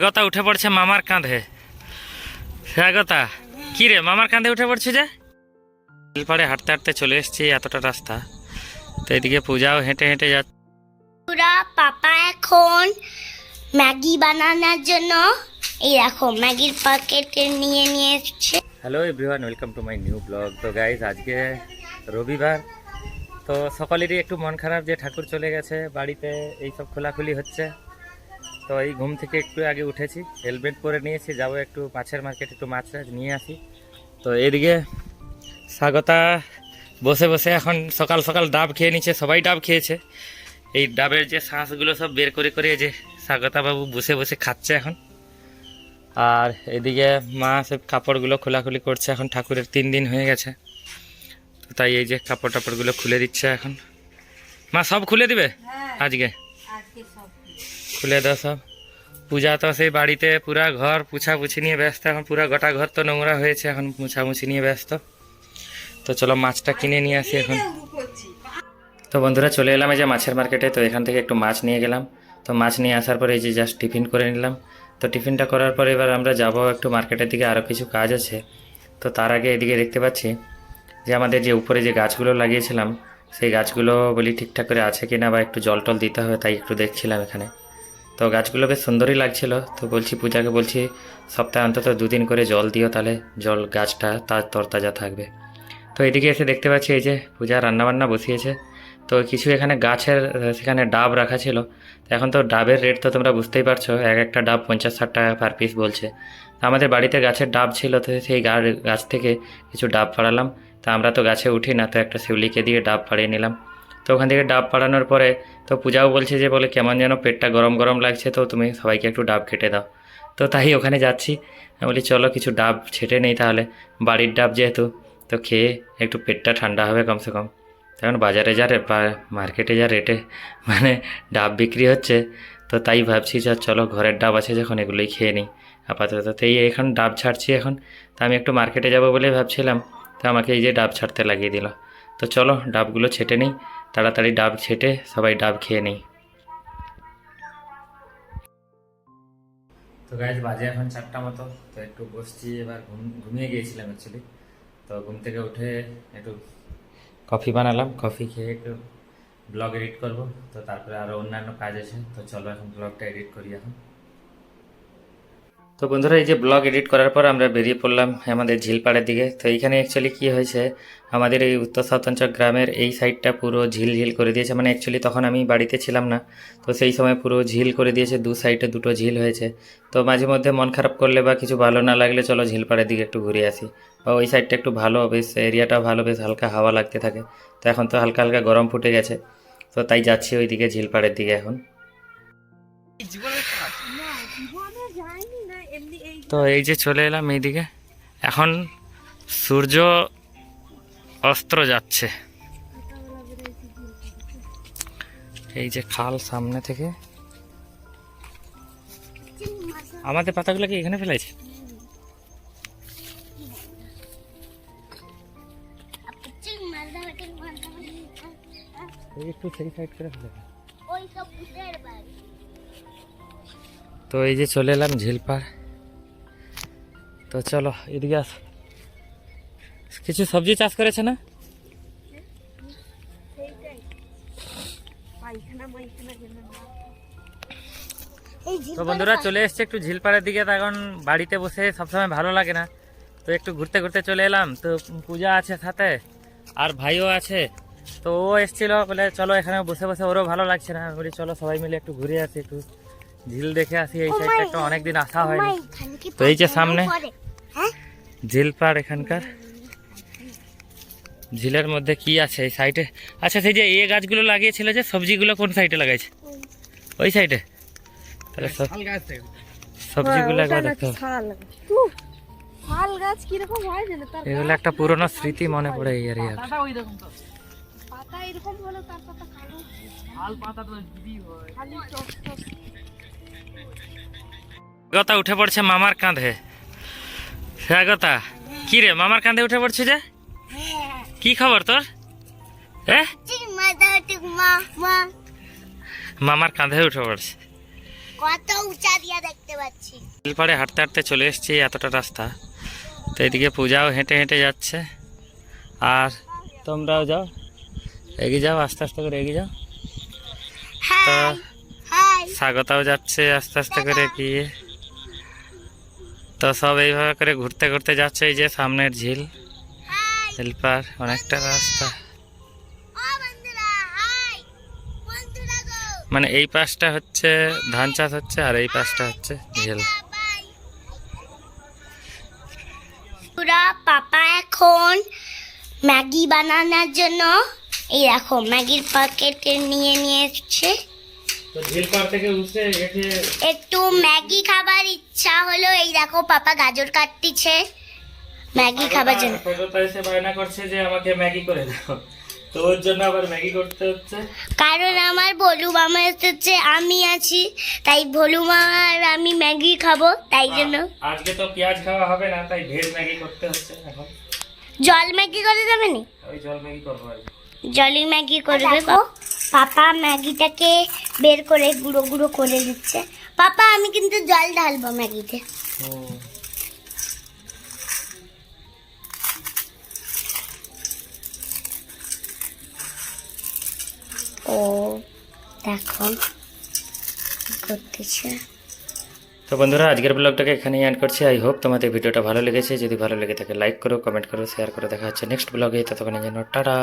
স্বাগতা উঠে পড়ছে মামার কাঁধে। স্বাগতা কি রে মামার কাঁধে উঠে পড়ছে যে? পাড়ে হাঁটতে হাঁটতে চলে এসেছি এতটা রাস্তা। তো এদিকে পূজাও হেঁটে হেঁটে যাচ্ছে। পুরা পাপা এখন ম্যাগি বানানোর জন্য এই দেখো ম্যাগির প্যাকেট নিয়ে নিয়ে এসছে hello everyone welcome to my new blog তো গাইজ আজকে রবিবার তো সকলেরই একটু মন খারাপ যে ঠাকুর চলে গেছে, বাড়িতে এইসব খোলাখুলি হচ্ছে। তো এই ঘুম থেকে একটু আগে উঠেছি হেলমেট পরে নিয়েছি, যাব একটু মাছের মার্কেট একটু মাছ নিয়ে আসি। তো এদিকে স্বাগতা, বসে বসে এখন সকাল সকাল ডাব খেয়ে নিচ্ছে, সবাই ডাব খেয়েছে। এই ডাবের যে শ্বাসগুলো সব বের করে করে যে স্বাগতা বাবু বসে বসে খাচ্ছে এখন। আর এদিকে মা সব কাপড়গুলো খোলাখুলি করছে, এখন ঠাকুরের তিন দিন হয়ে গেছে। তাই এই যে কাপড় টাপড়গুলো খুলে দিচ্ছে এখন। মা সব খুলে দিবে? আজকে? খুলে দাও সব। পূজা তো সেই বাড়িতে পুরা ঘর পুছাপুছি নিয়ে ব্যস্ত। এখন পুরা গোটা ঘর তো নোংরা হয়েছে এখন মুছামুছি নিয়ে ব্যস্ত। তো চলো মাছটা কিনে নিয়ে আসি এখন। তো বন্ধুরা চলে এলাম এই যে মাছের মার্কেটে। তো এখান থেকে একটু মাছ নিয়ে গেলাম। তো মাছ নিয়ে আসার পরে এই যে জাস্ট টিফিন করে নিলাম। তো টিফিনটা করার পরে এবার আমরা যাব একটু মার্কেটের দিকে। আরও কিছু কাজ আছে। তো তার আগে এদিকে দেখতে পাচ্ছি যে আমাদের যে উপরে যে গাছগুলো লাগিয়েছিলাম, সেই গাছগুলো বলি ঠিকঠাক করে আছে কি না বা একটু জল টল দিতে হবে তাই একটু দেখছিলাম এখানে। তো গাছগুলো বেশ সুন্দরই লাগছিল। তো বলছি, পূজাকে বলছি, সপ্তাহে অন্তত দুদিন করে জল দিও, তাহলে জল গাছটা তার তরতাজা থাকবে। তো এদিকে এসে দেখতে পাচ্ছি এই যে পূজা রান্নাবান্না বসিয়েছে। তো কিছু এখানে গাছের সেখানে ডাব রাখা ছিল। এখন তো ডাবের রেট তো তোমরা বুঝতেই পারছ, এক একটা ডাব পঞ্চাশ ষাট টাকা পার পিস বলছে। আমাদের বাড়িতে গাছের ডাব ছিল, তো সেই গাছ থেকে কিছু ডাব পাড়ালাম তো আমরা তো গাছে উঠি না, তো একটা শিউলিকে দিয়ে ডাব পাড়িয়ে নিলাম। তো ওখান থেকে ডাব পাড়ানোর পরে তো পূজাও বলছে যে, বলে কেমন যেন পেটটা গরম গরম লাগছে, তো তুমি সবাইকে একটু ডাব কেটে দাও। তো তাই ওখানে যাচ্ছি। আমি বলি, চলো কিছু ডাব ছেটে নেই তাহলে, বাড়ির ডাব যেহেতু, তো খেয়ে একটু পেটটা ঠান্ডা হবে কমসে কম। এখন বাজারে যা মার্কেটে যা রেটে মানে ডাব বিক্রি হচ্ছে, তো তাই ভাবছি যে, চলো ঘরের ডাব আছে, যখন এগুলোই খেয়ে নিই। আপাতত তো এই এখন ডাব ছাড়ছি এখন। তো আমি একটু মার্কেটে যাব বলে ভাবছিলাম। তো আমাকে এই যে ডাব ছাড়তে লাগিয়ে দিল। তো চলো ডাবগুলো ছেটে নিই। তাড়াতাড়ি ডাব ছেটে সবাই ডাব খেয়ে নিই। তো গাইজ বাজে এখন চারটা মতো। তো একটু বসছি, এবার ঘুম, ঘুমিয়ে গিয়েছিলাম অ্যাকচুয়ালি তো ঘুম থেকে উঠে একটু কফি বানালাম। কফি খেয়ে একটু ব্লগ এডিট করব। তো তারপরে আরও অন্যান্য কাজ আছে। তো চলো এখন ব্লগটা এডিট করি এখন। তো বন্ধুরা, এই যে ব্লগ এডিট করার পর আমরা বেরিয়ে পড়লাম আমাদের ঝিলপাড়ের দিকে। তো এইখানে অ্যাকচুয়ালি কি হয়েছে, আমাদের এই উত্তর সাউথাঞ্চল গ্রামের এই সাইডটা পুরো ঝিল ঝিল করে দিয়েছে। মানে অ্যাকচুয়ালি তখন আমি বাড়িতে ছিলাম না, তো সেই সময় পুরো ঝিল করে দিয়েছে, দু সাইডে দুটো ঝিল হয়েছে। তো মাঝে মধ্যে মন খারাপ করলে বা কিছু ভালো না লাগলে চলো ঝিলপাড়ের দিকে একটু ঘুরে আসি। বা ওই সাইডটা একটু ভালো, বেশ এরিয়াটা ভালো, বেশ হালকা হাওয়া লাগতে থাকে। তো এখন তো হালকা হালকা গরম ফুটে গেছে, তো তাই যাচ্ছি ওই দিকে ঝিলপাড়ের দিকে এখন। তো এই যে চলে এলাম এইদিকে। এখন সূর্য অস্ত্র যাচ্ছে। এই যে খাল সামনে থেকে। আমাদের পাতাগুলো কি এখানে ফেলাইছে একটু সেই সাইড করে ফেলে তো এই যে চলে এলাম ঝিলপাড় তো চলো এদিকে আস। কিছু সবজি চাষ করেছে না? তো বন্ধুরা চলে এসছে একটু ঝিলপাড়ের দিকে। তো এখন বাড়িতে বসে সবসময় ভালো লাগে না। তো একটু ঘুরতে ঘুরতে চলে এলাম। তো পূজা আছে সাথে আর ভাইও আছে। তো ও এসছিল বলে চলো এখানে বসে বসে ওরও ভালো লাগছে না। বলি চলো সবাই মিলে একটু ঘুরে আসি একটু ঝিল দেখে আসি। এই সাইডটা একটু অনেকদিন আসা হয়নি। তো এই যে সামনে ঝিলপাড় এখানকার। ঝিলের মধ্যে কি আছে এই সাইডে? আচ্ছা সেই যে এ গাছগুলো লাগিয়েছিল যে সবজিগুলো কোন সাইডে লাগাইছে? ওই সাইডে। তাহলে সব সবজিগুলো একবার দেখতে হবে। হয় জানো? তার এগুলো একটা পুরনো স্মৃতি মনে পড়ে এই এরিয়া পাতা এরকম হলো তার পাতা কালো খালি টস টস স্বাগতা উঠে পড়ছে মামার কাঁধে। স্বাগতা। কি রে মামার কাঁধে উঠে পড়ছে যে? কি খবর তোর? মামার কাঁধে উঠে পড়ছে। কত উঁচা দিয়া দেখতে পাচ্ছি পরে হাঁটতে হাঁটতে চলে এসেছি এতটা রাস্তা। তো এদিকে পূজাও হেঁটে হেঁটে যাচ্ছে। আর তোমরাও যাও। এগিয়ে যাও আস্তে আস্তে করে এগিয়ে যাও। স্বাগতাও যাচ্ছে আস্তে আস্তে করে গিয়ে তো সব এইভাবে করে ঘুরতে ঘুরতে যাচ্ছে এই যে সামনের ঝিল। হাই হেল্পার অনেকটা রাস্তা। ও বন্ধুরা হাই বন্ধুরা গো মানে এই পাশটা হচ্ছে ধান চাষ হচ্ছে আর এই পাশটা হচ্ছে ঝিল। পুরা পাপা এখন ম্যাগি বানানোর জন্য এই দেখো ম্যাগির প্যাকেট নিয়ে নিয়ে এসছে তো ঝিল পার থেকে উঠে এসে ম্যাগি খাবার ইচ্ছা হলো এই দেখো পাপা গাজর কাটতিছে। ম্যাগি খাবার জন্য। এসে বায়না করছে যে আমাকে ম্যাগি করে দাও। তো ওর জন্য আবার ম্যাগি করতে হচ্ছে। কারণ আমার ভলু মামা এসেছে আমি আছি তাই ভলু মামা আর আমি ম্যাগি খাব তাই জন্য। আজকে তো পেঁয়াজ খাওয়া হবে না তাই ভেজ ম্যাগি করতে হচ্ছে এখন। জল ম্যাগি করে দেবে নি? ওই জল ম্যাগি করব আর জলি ম্যাগি করে দেবো পাপা ম্যাগিটাকে বের করে গুঁড়ো গুঁড়ো করে দিচ্ছে। পাপা আমি কিন্তু জল ঢালবো ম্যাগিতে। ও। দেখো করতেছে। তো বন্ধুরা আজকের ব্লগটাকে এখানেই এন্ড করছি। আই হোপ তোমাদের ভিডিওটা ভালো লেগেছে। যদি ভালো লেগে থাকে লাইক করো কমেন্ট করো শেয়ার করো। দেখা হচ্ছে নেক্সট ব্লগে। ততক্ষণের জন্য টাটা।